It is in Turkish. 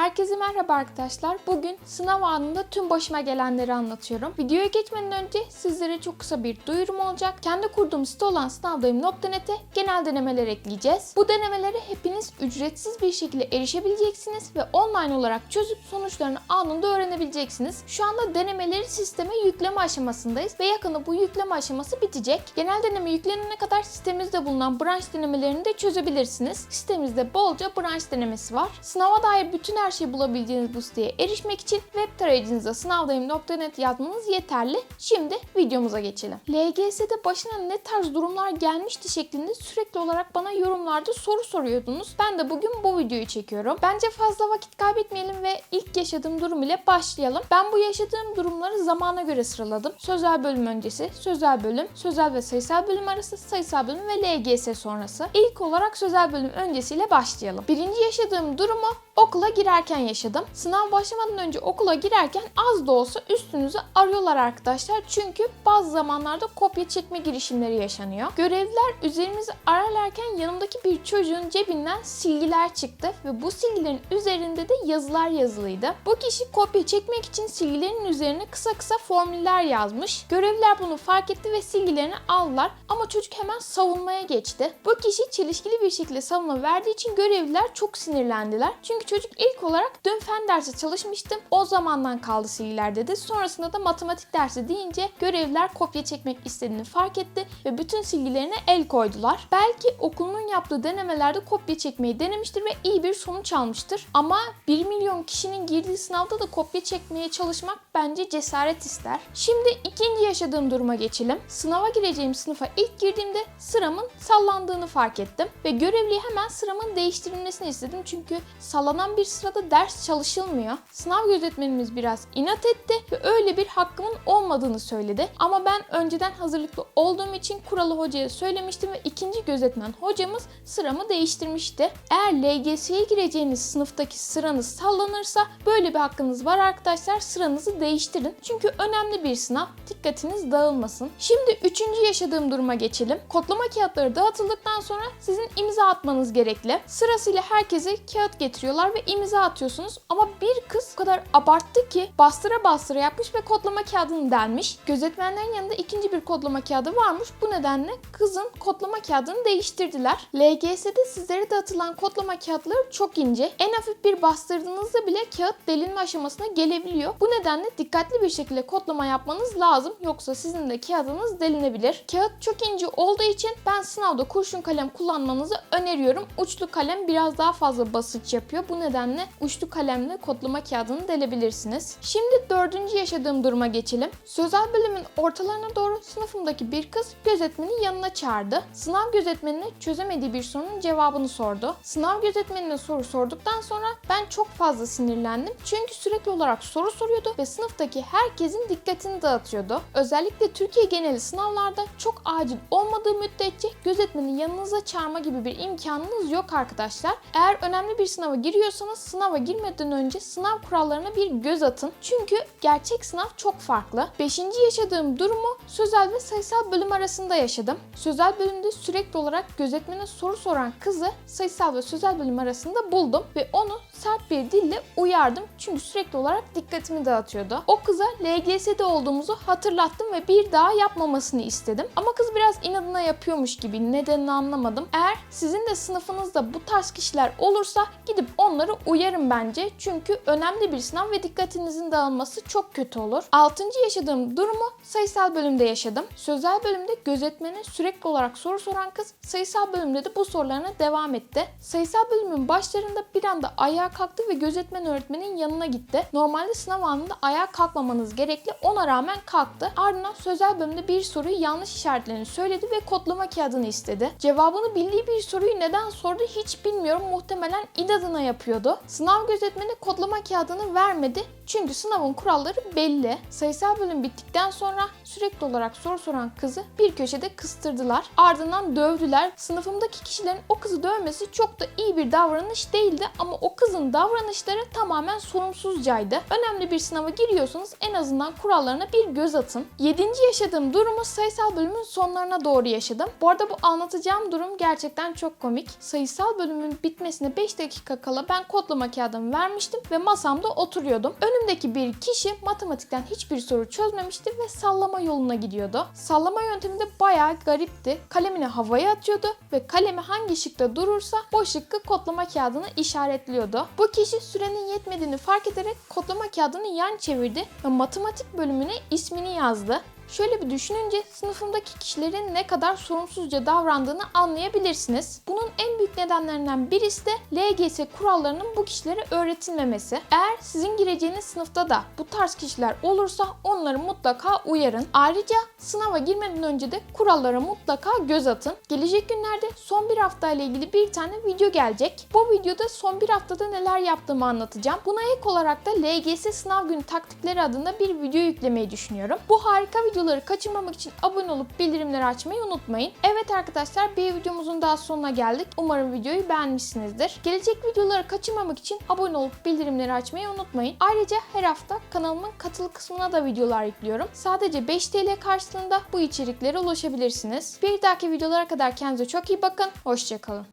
Herkese merhaba arkadaşlar. Bugün sınav anında tüm başıma gelenleri anlatıyorum. Videoya geçmeden önce sizlere çok kısa bir duyurum olacak. Kendi kurduğum site olan sınavdayım.net'e genel denemeler ekleyeceğiz. Bu denemelere hepiniz ücretsiz bir şekilde erişebileceksiniz ve online olarak çözüp sonuçlarını anında öğrenebileceksiniz. Şu anda denemeleri sisteme yükleme aşamasındayız ve yakında bu yükleme aşaması bitecek. Genel deneme yüklenene kadar sitemizde bulunan branş denemelerini de çözebilirsiniz. Sitemizde bolca branş denemesi var. Sınava dair bütün her şeyi bulabileceğiniz bu siteye erişmek için web tarayıcınıza sınavdayım.net yazmanız yeterli. Şimdi videomuza geçelim. LGS'de başına ne tarz durumlar gelmişti şeklinde sürekli olarak bana yorumlarda soru soruyordunuz. Ben de bugün bu videoyu çekiyorum. Bence fazla vakit kaybetmeyelim ve ilk yaşadığım durum ile başlayalım. Ben bu yaşadığım durumları zamana göre sıraladım. Sözel bölüm öncesi, sözel bölüm, sözel ve sayısal bölüm arası, sayısal bölüm ve LGS sonrası. İlk olarak sözel bölüm öncesiyle başlayalım. Birinci yaşadığım durumu okula girerken yaşadım. Sınav başlamadan önce okula girerken az da olsa üstünüzü arıyorlar arkadaşlar. Çünkü bazı zamanlarda kopya çekme girişimleri yaşanıyor. Görevliler üzerimizi ararlarken yanımdaki bir çocuğun cebinden silgiler çıktı ve bu silgilerin üzerinde de yazılar yazılıydı. Bu kişi kopya çekmek için silgilerin üzerine kısa kısa formüller yazmış. Görevliler bunu fark etti ve silgilerini aldılar ama çocuk hemen savunmaya geçti. Bu kişi çelişkili bir şekilde savunma verdiği için görevliler çok sinirlendiler. Çünkü çocuk ilk olarak dün fen dersi çalışmıştım. O zamandan kaldı silgiler dedi. Sonrasında da matematik dersi deyince görevliler kopya çekmek istediğini fark etti ve bütün silgilerine el koydular. Belki okulunun yaptığı denemelerde kopya çekmeyi denemiştir ve iyi bir sonuç almıştır. Ama 1 milyon kişinin girdiği sınavda da kopya çekmeye çalışmak bence cesaret ister. Şimdi ikinci yaşadığım duruma geçelim. Sınava gireceğim sınıfa ilk girdiğimde sıramın sallandığını fark ettim ve görevliye hemen sıramın değiştirilmesini istedim çünkü sallanan bir sırada ders çalışılmıyor. Sınav gözetmenimiz biraz inat etti ve öyle bir hakkımın olmadığını söyledi. Ama ben önceden hazırlıklı olduğum için kuralı hocaya söylemiştim ve ikinci gözetmen hocamız sıramı değiştirmişti. Eğer LGS'ye gireceğiniz sınıftaki sıranız sallanırsa böyle bir hakkınız var arkadaşlar. Sıranızı değiştirin. Çünkü önemli bir sınav. Dikkatiniz dağılmasın. Şimdi üçüncü yaşadığım duruma geçelim. Kodlama kağıtları dağıtıldıktan sonra sizin imza atmanız gerekli. Sırasıyla herkese kağıt getiriyorlar ve imza atıyorsunuz. Ama bir kız o kadar abarttı ki bastıra bastıra yapmış ve kodlama kağıdını delmiş. Gözetmenlerin yanında ikinci bir kodlama kağıdı varmış. Bu nedenle kızın kodlama kağıdını değiştirdiler. LGS'de sizlere dağıtılan kodlama kağıtları çok ince. En hafif bir bastırdığınızda bile kağıt delinme aşamasına gelebiliyor. Bu nedenle dikkatli bir şekilde kodlama yapmanız lazım. Yoksa sizin de kağıdınız delinebilir. Kağıt çok ince olduğu için ben sınavda kurşun kalem kullanmanızı öneriyorum. Uçlu kalem biraz daha fazla basınç yapıyor. Bu nedenle uçlu kalemle kodlama kağıdını delebilirsiniz. Şimdi dördüncü yaşadığım duruma geçelim. Sözel bölümün ortalarına doğru sınıfımdaki bir kız gözetmeni yanına çağırdı. Sınav gözetmenine çözemediği bir sorunun cevabını sordu. Sınav gözetmenine soru sorduktan sonra ben çok fazla sinirlendim. Çünkü sürekli olarak soru soruyordu ve sınıftaki herkesin dikkatini dağıtıyordu. Özellikle Türkiye geneli sınavlarda çok acil olmadığı müddetçe gözetmeni yanınıza çağırma gibi bir imkanınız yok arkadaşlar. Eğer önemli bir sınava giriyorsanız sınava girmeden önce sınav kurallarına bir göz atın. Çünkü gerçek sınav çok farklı. Beşinci yaşadığım durumu sözel ve sayısal bölüm arasında yaşadım. Sözel bölümde sürekli olarak gözetmene soru soran kızı sayısal ve sözel bölüm arasında buldum ve onu sert bir dille uyardım. Çünkü sürekli olarak dikkatimi dağıtıyordu. O kıza LGS'de olduğumuzu hatırlattım ve bir daha yapmamasını istedim. Ama kız biraz inadına yapıyormuş gibi nedenini anlamadım. Eğer sizin de sınıfınızda bu tarz kişiler olursa gidip onları uyarın bence. Çünkü önemli bir sınav ve dikkatinizin dağılması çok kötü olur. Altıncı yaşadığım durumu sayısal bölümde yaşadım. Sözel bölümde gözetmene sürekli olarak soru soran kız sayısal bölümde de bu sorularına devam etti. Sayısal bölümün başlarında bir anda ayağa kalktı ve gözetmen öğretmenin yanına gitti. Normalde sınav anında ayağa kalkmamanız gerekli. Ona rağmen kalktı. Ardından sözel bölümde bir soruyu yanlış işaretlerini söyledi ve kodlama kağıdını istedi. Cevabını bildiği bir soruyu neden sordu hiç bilmiyorum. Muhtemelen inadına yapıyordu. Sınav gözetmeni kodlama kağıdını vermedi. Çünkü sınavın kuralları belli. Sayısal bölüm bittikten sonra sürekli olarak soru soran kızı bir köşede kıstırdılar. Ardından dövdüler. Sınıfımdaki kişilerin o kızı dövmesi çok da iyi bir davranış değildi ama o kızın davranışları tamamen sorumsuzcaydı. Önemli bir sınava giriyorsanız en azından kurallarına bir göz atın. Yedinci yaşadığım durumu sayısal bölümün sonlarına doğru yaşadım. Bu arada bu anlatacağım durum gerçekten çok komik. Sayısal bölümün bitmesine 5 dakika kala ben kodlama kağıdımı vermiştim ve masamda oturuyordum. Önümdeki bir kişi matematikten hiçbir soru çözmemişti ve sallama yoluna gidiyordu. Sallama yöntemi de bayağı garipti. Kalemini havaya atıyordu ve kalemi hangi şıkta durursa o şıkkı kodlama kağıdına işaretliyordu. Bu kişi sürenin yetmediğini fark ederek kodlama kağıdını yan çevirdi ve matematik bölümüne ismini yazdı. Şöyle bir düşününce sınıfımdaki kişilerin ne kadar sorumsuzca davrandığını anlayabilirsiniz. Bunun en büyük nedenlerinden birisi de LGS kurallarının bu kişilere öğretilmemesi. Eğer sizin gireceğiniz sınıfta da bu tarz kişiler olursa onları mutlaka uyarın. Ayrıca sınava girmeden önce de kurallara mutlaka göz atın. Gelecek günlerde son bir hafta ile ilgili bir tane video gelecek. Bu videoda son bir haftada neler yaptığımı anlatacağım. Buna ek olarak da LGS sınav günü taktikleri adında bir video yüklemeyi düşünüyorum. Bu harika videoları kaçırmamak için abone olup bildirimleri açmayı unutmayın. Evet arkadaşlar bir videomuzun daha sonuna geldik. Umarım videoyu beğenmişsinizdir. Gelecek videoları kaçırmamak için abone olup bildirimleri açmayı unutmayın. Ayrıca her hafta kanalımın katıl kısmına da videolar yüklüyorum. Sadece 5 TL karşılığında bu içeriklere ulaşabilirsiniz. Bir dahaki videolara kadar kendinize çok iyi bakın. Hoşçakalın.